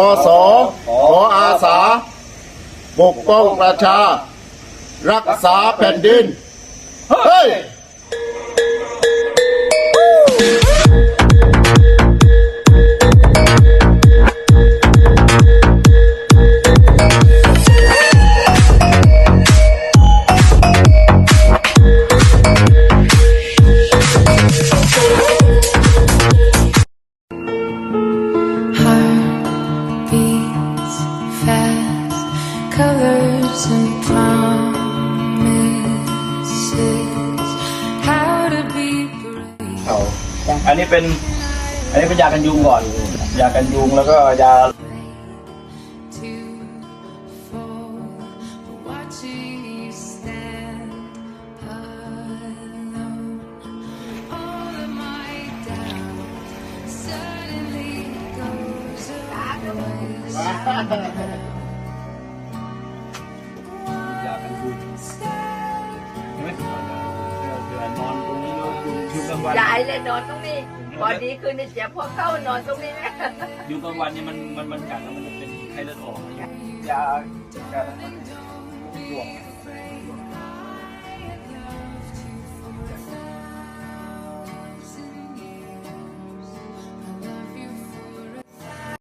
อสอขออาสาปกป้องประชา รักษาแผ่นดิน colors and promises. How to be brave. เอาอันนี้เป็น อันนี้เป็นยากันยุงก่อน ยากันยุงแล้วก็ยา to fall, but watching you stand alone. All of my doubt suddenly goes away. ยากันยุงใช่ไหมเดือนนอนตรงนี้แล้วยุงยุงกลางวันยายเลยนอนตรงนี้พอดีคืนนี้เจ็บพอเข้านอนตรงนี้นะยุงกลางวันเนี่ยมันมันมันกัดแล้วมันจะเป็นไข้เลือดออกยาการห่วง